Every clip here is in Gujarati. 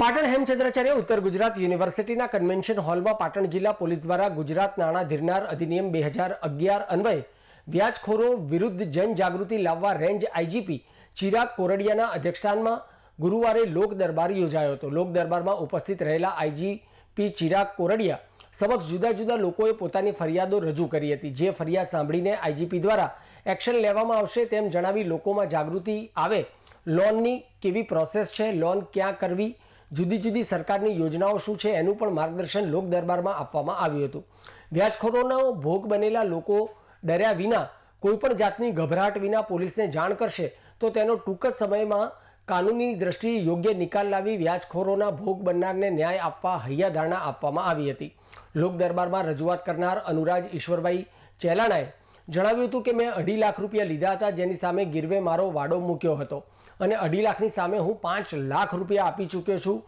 પાટણ હેમચંદ્રાચાર્ય ઉત્તર ગુજરાત યુનિવર્સિટીના કન્વેન્શન હોલમાં પાટણ જિલ્લા પોલીસ દ્વારા ગુજરાત નાણાં ધીરનાર અધિનિયમ બે હજાર અગિયાર અન્વયે વ્યાજખોરો વિરુદ્ધ જનજાગૃતિ લાવવા રેન્જ આઈજીપી ચિરાગ કોરડિયાના અધ્યક્ષસ્થાનમાં ગુરુવારે લોક દરબાર યોજાયો હતો. લોક દરબારમાં ઉપસ્થિત રહેલા આઈજીપી ચિરાગ કોરડિયા સમક્ષ જુદા જુદા લોકોએ પોતાની ફરિયાદો રજૂ કરી હતી. જે ફરિયાદ સાંભળીને આઈજીપી દ્વારા એક્શન લેવામાં આવશે તેમ જણાવી લોકોમાં જાગૃતિ આવે. લોનની કેવી પ્રોસેસ છે? લોન ક્યાં કરવી? જુદી જુદી સરકારની યોજનાઓ શું છે એનું પણ માર્ગદર્શન લોક દરબારમાં આપવામાં આવ્યું હતું. વ્યાજખોરોનો ભોગ બનેલા લોકો ડર્યા વિના કોઈપણ જાતની ગભરાટ વિના પોલીસને જાણ કરશે, તો તેનો ટૂંક જ સમયમાં કાનૂની દ્રષ્ટિએ યોગ્ય નિકાલ લાવી વ્યાજખોરોના ભોગ બનનારને ન્યાય આપવા હૈયાધારણા આપવામાં આવી હતી. લોક દરબારમાં રજૂઆત કરનાર અનુરાજ ઈશ્વરભાઈ ચેલાણાએ જણાવ્યું હતું કે મેં અઢી લાખ રૂપિયા લીધા હતા, જેની સામે ગીરવે મારો વાડો મૂક્યો હતો. અને અઢી લાખની સામે હું પાંચ લાખ રૂપિયા આપી ચૂક્યો છું.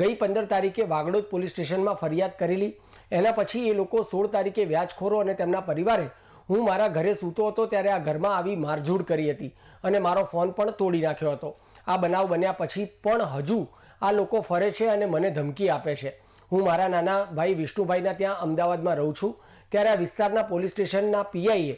ગઈ પંદર તારીખે વાગડોદ પોલીસ સ્ટેશનમાં ફરિયાદ કરેલી. એના પછી એ લોકો સોળ તારીખે વ્યાજખોરો અને તેમના પરિવારે હું મારા ઘરે સૂતો હતો ત્યારે આ ઘરમાં આવી મારઝૂડ કરી હતી અને મારો ફોન પણ તોડી નાખ્યો હતો. આ બનાવ બન્યા પછી પણ હજુ આ લોકો ફરે છે અને મને ધમકી આપે છે. હું મારા નાના ભાઈ વિષ્ણુભાઈના ત્યાં અમદાવાદમાં રહું છું. ત્યારે આ વિસ્તારના પોલીસ સ્ટેશનના પીઆઈએ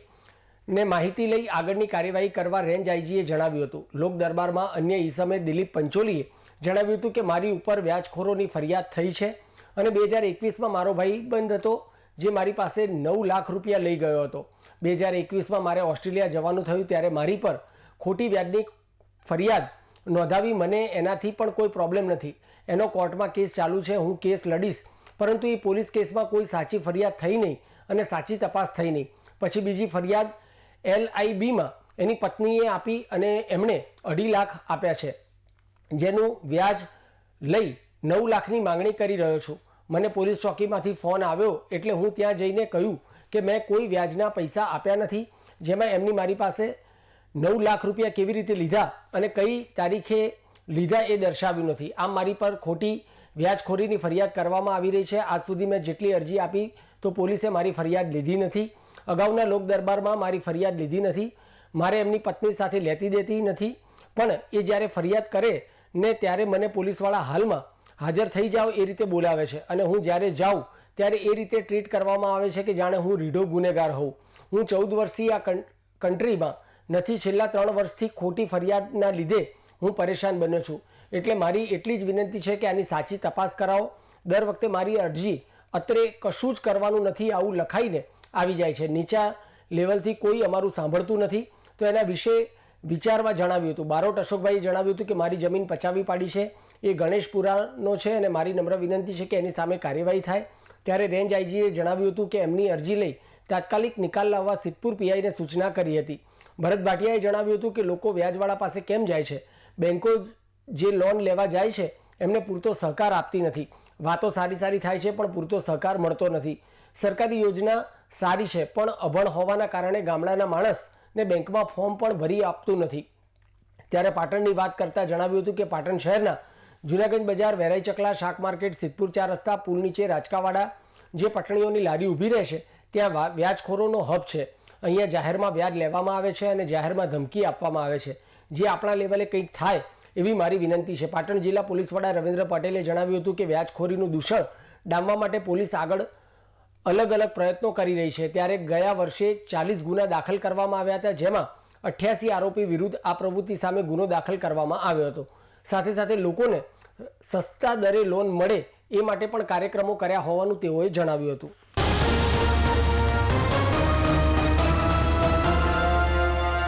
ને માહિતી લઈ આગળની કાર્યવાહી કરવા રેન્જ આઈજીએ જણાવ્યું હતું. લોક દરબારમાં અન્ય ઈસમે દિલીપ પંચોલીએ જણાવ્યું હતું કે, મારી ઉપર વ્યાજખોરોની ફરિયાદ થઈ છે અને બે હજાર એકવીસમાં મારો ભાઈ બંધ હતો, જે મારી પાસે નવ લાખ રૂપિયા લઈ ગયો હતો. બે હજાર એકવીસમાં મારે ઓસ્ટ્રેલિયા જવાનું થયું ત્યારે મારી પર ખોટી વ્યાજની ફરિયાદ નોંધાવી મને એનાથી પણ કોઈ પ્રોબ્લેમ નથી. એનો કોર્ટમાં કેસ ચાલુ છે, હું કેસ લડીશ. પરંતુ એ પોલીસ કેસમાં કોઈ સાચી ફરિયાદ થઈ નહીં. અને સાચી તપાસ થઈ નહીં. પછી બીજી ફરિયાદ એલઆઈબીમાં એની પત્નીએ આપી અને એમણે અઢી લાખ આપ્યા છે. જેનું વ્યાજ લઈ નવ લાખની માંગણી કરી રહ્યો છું. મને પોલીસ ચોકીમાંથી ફોન આવ્યો એટલે હું ત્યાં જઈને કહ્યું કે મેં કોઈ વ્યાજના પૈસા આપ્યા નથી, જેમાં એમની મારી પાસે નવ લાખ રૂપિયા કેવી રીતે લીધા અને કઈ તારીખે લીધા એ દર્શાવ્યું નથી. આમ મારી પર ખોટી વ્યાજખોરીની ફરિયાદ કરવામાં આવી રહી છે. આજ સુધી મેં જેટલી અરજી આપી તો પોલીસે મારી ફરિયાદ લીધી નથી. અગાઉના લોક દરબારમાં મારી ફરિયાદ લીધી નથી. મારે એમની પત્ની સાથે લેતી દેતી નથી. પણ એ જ્યારે ફરિયાદ કરે ને ત્યારે મને પોલીસવાળા હાલમાં હાજર થઈ જાઓ એ રીતે બોલાવે છે. અને હું જ્યારે જાઉં ત્યારે એ રીતે ટ્રીટ કરવામાં આવે છે કે જાણે હું રીઢો ગુનેગાર હોઉં. હું ચૌદ વર્ષથી આ કન્ટ્રીમાં નથી. છેલ્લા ત્રણ વર્ષથી ખોટી ફરિયાદના લીધે હું પરેશાન બન્યો છું. એટલે મારી એટલી જ વિનંતી છે કે આની સાચી તપાસ કરાવો. દર વખતે મારી અરજી અત્રે કશું જ કરવાનું નથી, આવું લખાઈને આવી જાય છે. નીચા લેવલથી કોઈ અમારું સાંભળતું નથી. તો એના વિશે વિચારવા જણાવ્યું હતું. બારોટ અશોકભાઈએ જણાવ્યું હતું કે મારી જમીન પચાવી પાડી છે. એ ગણેશપુરાનો છે અને મારી નમ્ર વિનંતી છે કે એની સામે કાર્યવાહી થાય. ત્યારે રેન્જ આઈજીએ જણાવ્યું હતું કે એમની અરજી લઈ તાત્કાલિક નિકાલ લાવવા સિદ્ધપુર પીઆઈને સૂચના કરી હતી. ભરત ભાટિયાએ જણાવ્યું હતું કે લોકો વ્યાજવાળા પાસે કેમ જાય છે? બેન્કો જે લોન લેવા જાય છે, એમને પૂરતો સહકાર આપતી નથી. વાતો સારી સારી થાય છે, પણ પૂરતો સહકાર મળતો નથી. સરકારી યોજના સારી છે, પણ અભણ હોવાના કારણે ગામડાના માણસને બેંકમાં ફોર્મ પણ ભરી આપતું નથી. ત્યારે પાટણની વાત કરતાં જણાવ્યું હતું કે પાટણ શહેરના જુનાગંજ બજાર, વેરાઈ ચકલા, શાક માર્કેટ, સિદ્ધપુર ચાર રસ્તા, પુલ નીચે રાજકાવાડા જે પટણીઓની લારી ઊભી રહે છે, ત્યાં વ્યાજખોરોનો હબ છે. અહીંયા જાહેરમાં વ્યાજ લેવામાં આવે છે અને જાહેરમાં ધમકી આપવામાં આવે છે. જે આપણા લેવલે કંઈક થાય એવી મારી વિનંતી છે. પાટણ જિલ્લા પોલીસ વડા રવિન્દ્ર પટેલે જણાવ્યું હતું કે વ્યાજખોરીનું દૂષણ ડામવા માટે પોલીસ આગળ અલગ અલગ પ્રયત્નો કરી રહી છે. ત્યારે ગયા વર્ષે ચાલીસ ગુના દાખલ કરવામાં આવ્યા હતા, જેમાં અઠ્યાસી આરોપી વિરુદ્ધ આ પ્રવૃત્તિ સામે ગુનો દાખલ કરવામાં આવ્યો હતો. સાથે સાથે લોકોને સસ્તા દરે લોન મળે એ માટે પણ કાર્યક્રમો કર્યા હોવાનું તેઓએ જણાવ્યું હતું.